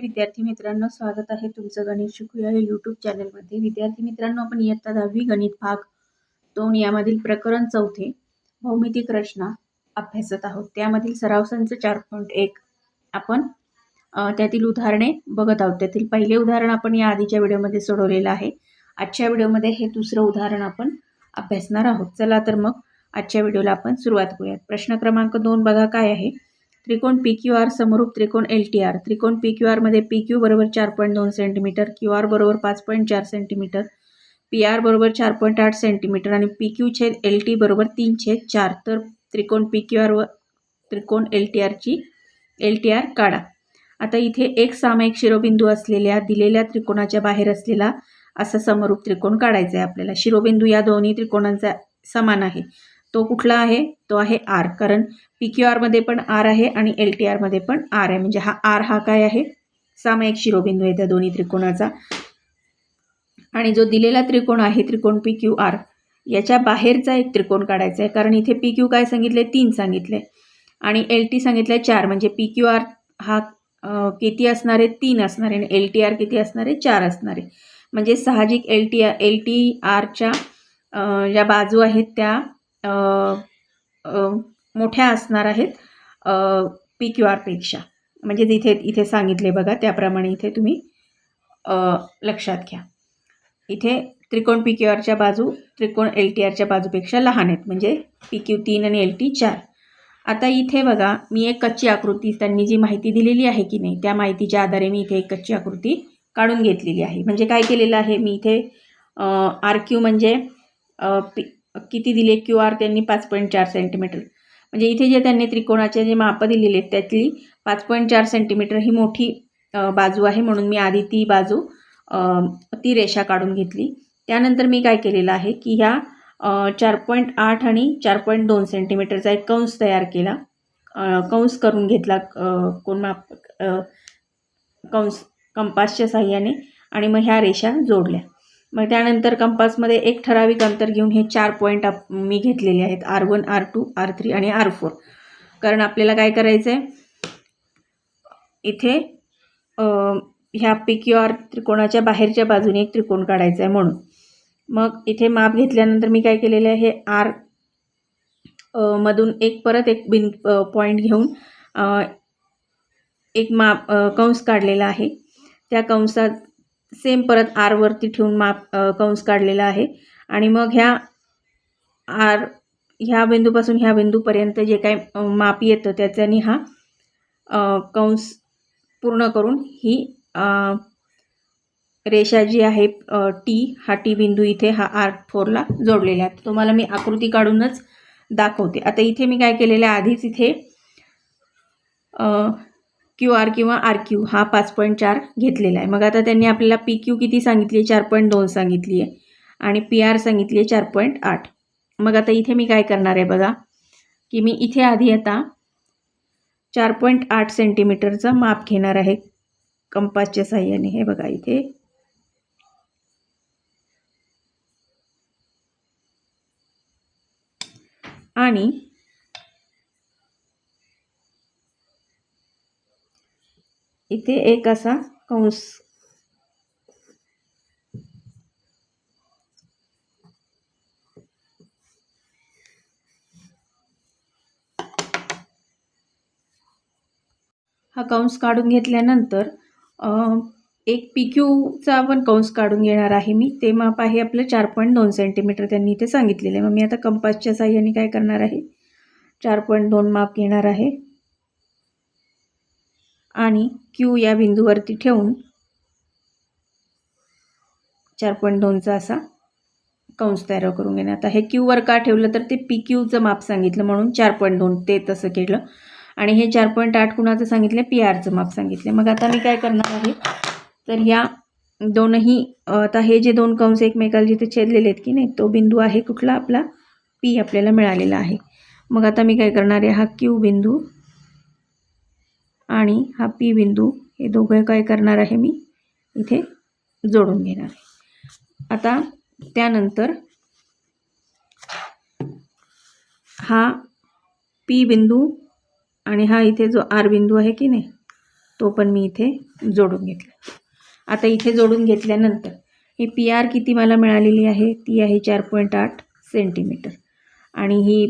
विद्यार्थी मित्रांनो स्वागत आहे तुमचं गणित शिकूया या यूट्यूब चॅनलमध्ये विद्यार्थी मित्रांनो आपण इयत्ता दहावी गणित भाग दोन यामधील प्रकरण चौथे भौमितिक रचना अभ्यासत आहोत. त्यामधील सराव संच चार पॉईंट एक. आपण त्यातील उदाहरणे बघत आहोत. त्यातील पहिले उदाहरण आपण या आधीच्या व्हिडिओमध्ये सोडवलेलं आहे. आजच्या व्हिडिओमध्ये हे दुसरं उदाहरण आपण अभ्यासणार आहोत. चला तर मग आजच्या व्हिडिओला आपण सुरुवात करूयात. प्रश्न क्रमांक दोन बघा काय आहे. त्रिकोण पी क्यू आर समरूप त्रिकोण एल टी आर त्रिकोण पी क्यू आरमध्ये पी क्यू बरोबर चार पॉईंट दोन सेंटीमीटर क्यू आर बरोबर पाच पॉईंट चार सेंटीमीटर पी आर बरोबर चार पॉईंट आठ सेंटीमीटर आणि पी क्यू छेद एल टी बरोबर तीन छेद चार. तर त्रिकोण पी क्यू आर व त्रिकोण एल टी आरची एल टी आर काढा. आता इथे एक सामायिक शिरोबिंदू असलेल्या दिलेल्या त्रिकोणाच्या बाहेर असलेला असा समरूप त्रिकोण काढायचा आहे आपल्याला. शिरोबिंदू या दोन्ही त्रिकोणांचा समान आहे. तो कुठला आहे? तो आहे आर. कारण पी क्यू आरमध्ये पण आर आहे आणि एल टी आरमध्ये पण आर आहे. म्हणजे हा आर हा काय आहे? सामायिक शिरोबिंदू आहे त्या दोन्ही त्रिकोणाचा. आणि जो दिलेला त्रिकोण आहे त्रिकोण पी क्यू आर याच्या बाहेरचा एक त्रिकोण काढायचा आहे. कारण इथे पी क्यू काय सांगितले तीन सांगितले आणि एल टी सांगितलं चार. म्हणजे पी क्यू आर हा किती असणार आहे? तीन असणार आहे. आणि एल टी आर किती असणार आहे? चार असणार आहे. म्हणजे साहजिक L T R L T आरच्या ज्या बाजू आहेत त्या मोठ्या असणार आहेत पी क्यू आरपेक्षा म्हणजे इथे इथे सांगितले बघा त्याप्रमाणे इथे तुम्ही लक्षात घ्या. इथे त्रिकोण पी क्यू आरच्या बाजू त्रिकोण एल टी आरच्या बाजूपेक्षा लहान आहेत. म्हणजे पी क्यू तीन आणि एल टी चार. आता इथे बघा मी एक कच्ची आकृती त्यांनी जी माहिती दिलेली आहे की नाही त्या माहितीच्या आधारे मी इथे एक कच्ची आकृती काढून घेतलेली आहे. म्हणजे काय केलेलं आहे मी इथे आर क्यू म्हणजे पी किती दिले क्यू आर त्यांनी पाच पॉईंट चार सेंटीमीटर. म्हणजे इथे जे त्यांनी त्रिकोणाचे जे मापं दिलेले आहेत त्यातली पाच पॉईंट चार सेंटीमीटर ही मोठी बाजू आहे म्हणून मी आधी ती बाजू ती रेषा काढून घेतली. त्यानंतर मी काय केलेलं आहे की ह्या चार पॉईंट आठ आणि चार पॉईंट दोन सेंटीमीटरचा एक कंस तयार केला. कंस करून घेतला कोण माप कंस कंपासच्या साह्याने आणि मग ह्या रेषा जोडल्या. मग त्यानंतर कंपासमध्ये एक ठराविक अंतर घेऊन हे चार पॉईंट आप मी घेतलेले आहेत. R one R two R three आणि आर फोर. कारण आपल्याला काय करायचं आहे इथे ह्या पी क्यू आर त्रिकोणाच्या बाहेरच्या बाजूने एक त्रिकोण काढायचा आहे म्हणून. मग इथे माप घेतल्यानंतर मी काय केलेलं आहे? हे आर मधून एक परत एक बिन पॉईंट घेऊन एक माप कंस काढलेला आहे. त्या कंसात सेम परत आरवरती ठेवून माप कंस काढलेला आहे. आणि मग ह्या आर ह्या बिंदूपासून ह्या बिंदूपर्यंत जे काही माप येतं त्याच्यानी हा कंस पूर्ण करून ही रेषा जी आहे टी हा टी बिंदू इथे हा आर फोरला जोडलेला आहे. तुम्हाला मी आकृती काढूनच दाखवते. आता इथे मी काय केलेलं आहे? आधीच इथे क्यू आर किंवा आर क्यू हा पाच पॉईंट चार घेतलेला आहे. मग आता त्यांनी आपल्याला पी क्यू किती सांगितली आहे? चार पॉईंट दोन सांगितली आहे. आणि पी आर सांगितली आहे चार पॉईंट आठ. मग आता इथे मी काय करणार आहे बघा की मी इथे आधी आता चार पॉईंट आठ सेंटीमीटरचा माप घेणार आहे कंपासच्या साह्याने. हे बघा इथे. आणि इथे एक असा कंस. हा कंस काढून घेतल्यानंतर एक पी क्यूचा आपण कंस काढून घेणार आहे मी. ते माप आहे आपलं चार पॉईंट दोन सेंटीमीटर त्यांनी इथे सांगितलेलं आहे. मग मी आता कंपासच्या साह्याने काय करणार आहे? चार पॉईंट दोन माप घेणार आहे. आणि क्यू या बिंदूवरती ठेवून चार पॉईंट दोनचा असा कंस तयार करून घेणे. आता हे क्यूवर का ठेवलं तर ते पी क्यूचं माप सांगितलं म्हणून चार पॉईंट दोन ते तसं केलं. आणि हे चार पॉईंट आठ कुणाचं सांगितलं? पी आरचं माप सांगितलं. मग आता मी काय करणार आहे? तर ह्या दोनही आता हे जे दोन कंस एकमेकाला जिथे छेदलेले आहेत की नाही तो बिंदू आहे कुठला? आपला पी आपल्याला मिळालेला आहे. मग आता मी काय करणार आहे? हा क्यू बिंदू आणि हा पी बिंदू हे दोघं काय करणार आहे मी इथे जोडून घेणार आहे. आता त्यानंतर हा पी बिंदू आणि हा इथे जो आर बिंदू आहे की नाही तो पण मी इथे जोडून घेतला. आता इथे जोडून घेतल्यानंतर ही पी आर किती मला मिळालेली आहे? ती आहे चार पॉईंट आठ सेंटीमीटर. आणि ही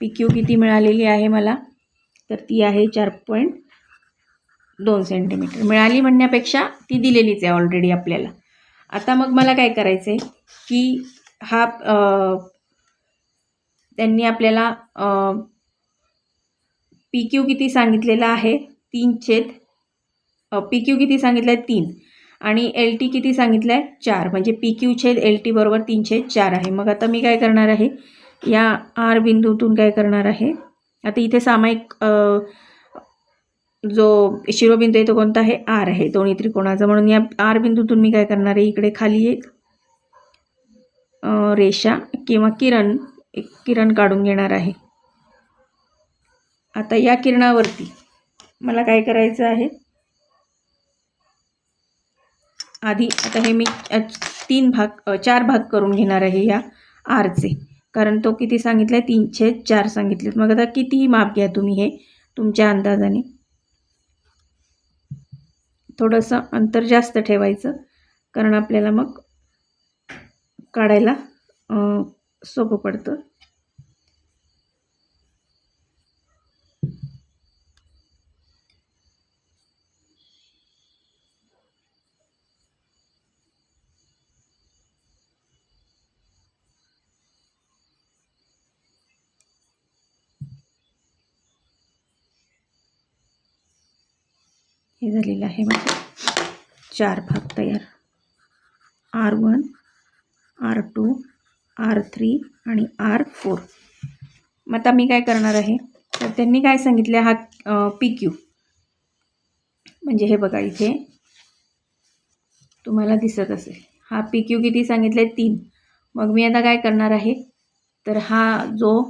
पी क्यू किती मिळालेली आहे मला? तर ती आहे चार पॉईंट दोन सेंटीमीटर मिळाली म्हणण्यापेक्षा ती दिलेलीच आहे ऑलरेडी आपल्याला. आता मग मला काय करायचं आहे की हा त्यांनी आपल्याला पी क्यू किती सांगितलेला आहे? तीन छेद पी क्यू किती सांगितलं आहे तीन. आणि एल टी किती सांगितलं आहे चार. म्हणजे पी क्यू छेद एल टी बरोबर तीन छेद चार आहे. मग आता मी काय करणार आहे? या आर बिंदूतून काय करणार आहे? आता इथे सामायिक जो शिरोबिंदू आहे तो कोणता आहे? आर आहे. दोन्ही त्रिकोणाचा. म्हणून या आर बिंदूतून मी काय करणार आहे? इकडे खाली एक रेषा किंवा किरण एक किरण काढून घेणार आहे. आता या किरणावरती मला काय करायचं आहे? आधी आता हे मी तीन भाग चार भाग करून घेणार आहे या आरचे. कारण तो किती सांगितलं आहे तीनशे चार सांगितलेत. मग आता कितीही माप घ्या तुम्ही हे तुमच्या अंदाजाने. थोडंसं अंतर जास्त ठेवायचं कारण आपल्याला मग काढायला सोपं पडतं. हे झालेलं आहे माझे चार भाग तयार. R one R two R three आणि आर फोर. मग आता मी काय करणार आहे? तर त्यांनी काय सांगितलं? हा पी क्यू. म्हणजे हे बघा इथे. तुम्हाला दिसत असेल. हा पी क्यू किती सांगितलं आहे तीन. मग मी आता काय करणार आहे? तर हा जो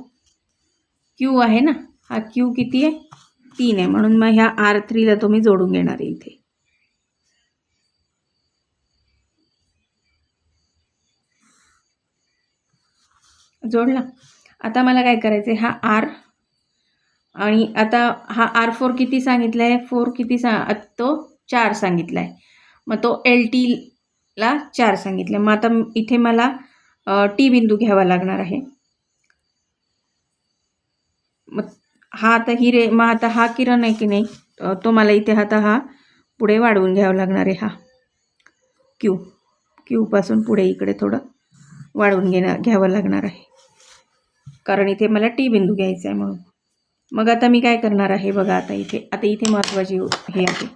क्यू आहे ना हा क्यू किती आहे? तीन आहे. म्हणून मग ह्या आर थ्रीला तुम्ही जोडून घेणार आहे इथे. जोडला. आता मला काय करायचं आहे हा आर आणि आता हा आर फोर किती सांगितला आहे फोर किती सांग तो चार सांगितला आहे मग तो एल टीला चार सांगितलं मग आता इथे मला टी बिंदू घ्यावा लागणार आहे. मग हा आता ही रे मग आता हा किरण आहे की नाही? तो मला इथे आता हा पुढे वाढवून घ्यावा लागणार आहे हा. क्यू क्यूपासून पुढे इकडे थोडं वाढवून घेणार घ्यावं लागणार आहे. कारण इथे मला टी बिंदू घ्यायचा आहे म्हणून. मग आता मी काय करणार आहे बघा आता इथे आता इथे महत्त्वाची हे आहे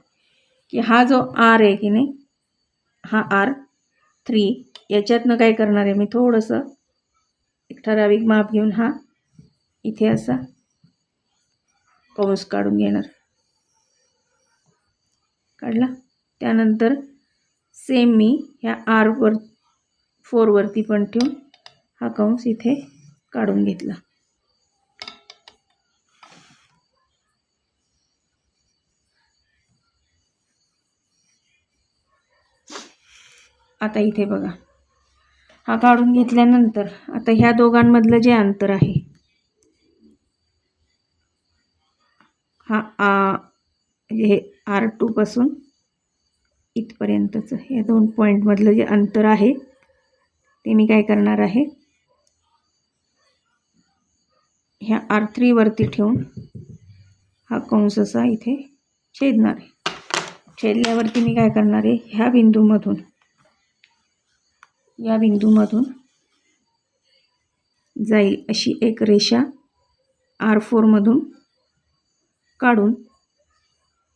की हा जो आर आहे की नाही हा आर थ्री याच्यातनं काय करणार आहे मी थोडंसं एक ठराविक माप घेऊन हा इथे असा कंस काढून घेणार. काढला. त्यानंतर सेम मी ह्या आरवर फोरवरती पण ठेवून हा कंस इथे काढून घेतला. आता इथे बघा. हा काढून घेतल्यानंतर आता ह्या दोघांमधलं जे अंतर आहे हा आ हे आर टूपासून इथपर्यंतचं. या दोन पॉईंटमधलं जे अंतर आहे ते मी काय करणार आहे? ह्या आर थ्रीवरती ठेवून हा कंस असा इथे छेदणार आहे. छेदल्यावरती मी काय करणार आहे? ह्या बिंदूमधून या बिंदूमधून जाईल अशी एक रेषा आर फोरमधून काढून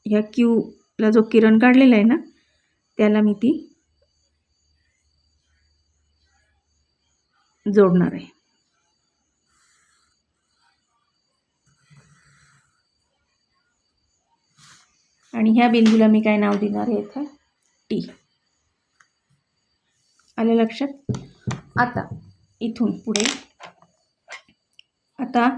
ह्या क्यूला जो किरण काढलेला आहे ना त्याला मी ती जोडणार आहे. आणि ह्या बिंदूला मी काय नाव देणार आहे इथं? टी आले लक्षात? आता इथून पुढे. आता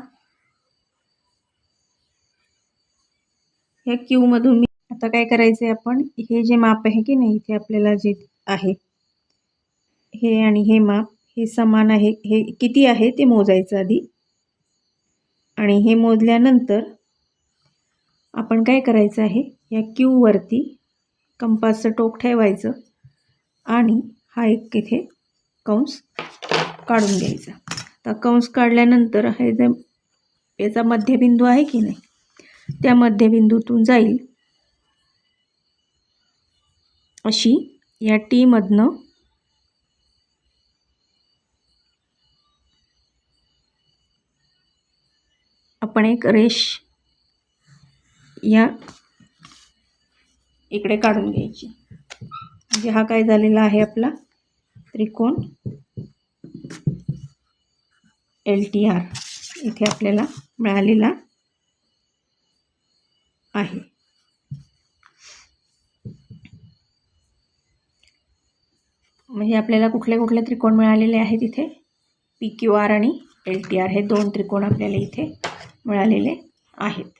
ह्या क्यूमधून मी आता काय करायचं आहे आपण? हे जे माप आहे की नाही इथे आपल्याला जे आहे हे आणि हे माप हे समान आहे हे किती आहे ते मोजायचं आधी. आणि हे मोजल्यानंतर आपण काय करायचं आहे? या क्यूवरती कंपासचं टोक ठेवायचं आणि हा एक इथे कंस काढून घ्यायचा. तर कंस काढल्यानंतर हे जे याचा मध्यबिंदू आहे की नाही? त्या मध्यबिंदूतून जाईल. अशी या टीमधनं आपण एक रेष या इकडे काढून घ्यायची. म्हणजे हा काय झालेला आहे आपला? त्रिकोण एल टी आर इथे आपल्याला मिळालेला आहे. म्हणजे आपल्याला कुठले कुठले त्रिकोण मिळालेले आहेत इथे? पी क्यू आर आणि एल टी आर हे दोन त्रिकोण आपल्याला इथे मिळालेले आहेत.